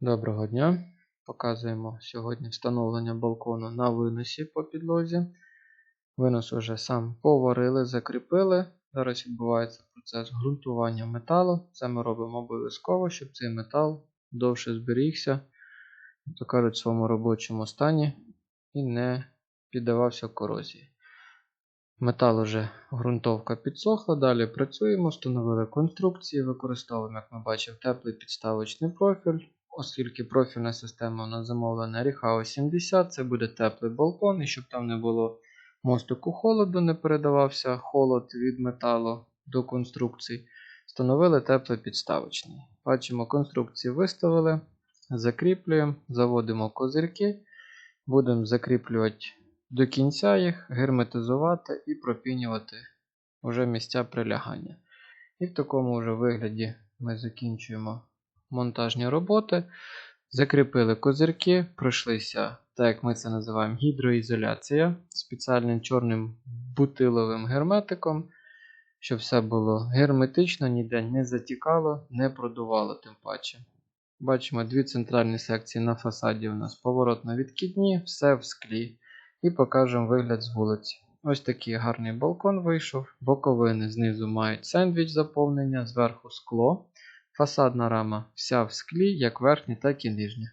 Доброго дня! Показуємо сьогодні встановлення балкону на виносі по підлозі. Винос уже сам поварили, закріпили. Зараз відбувається процес ґрунтування металу. Це ми робимо обов'язково, щоб цей метал довше зберігся, то кажуть, в своєму робочому стані і не піддавався корозії. Метал уже ґрунтовка підсохла, далі працюємо, встановили конструкції, використовуємо, як ми бачимо, теплий підставочний профіль. Оскільки профільна система у нас замовлена Ріхао 70, це буде теплий балкон, і щоб там не було мостику холоду, не передавався холод від металу до конструкцій, встановили теплий підставочний. Бачимо, конструкції виставили, закріплюємо, заводимо козирки, будемо закріплювати до кінця їх, герметизувати і пропінювати вже місця прилягання. І в такому вже вигляді ми закінчуємо монтажні роботи. Закріпили козирки, пройшлися, так як ми це називаємо, гідроізоляція спеціальним чорним бутиловим герметиком, щоб все було герметично, ніде не затікало, не продувало тим паче. Бачимо дві центральні секції на фасаді у нас поворотно-відкидні, все в склі. І покажемо вигляд з вулиці. Ось такий гарний балкон вийшов. Боковини знизу мають сендвіч заповнення, зверху скло. Фасадна рама вся в склі, як верхня, так і нижня.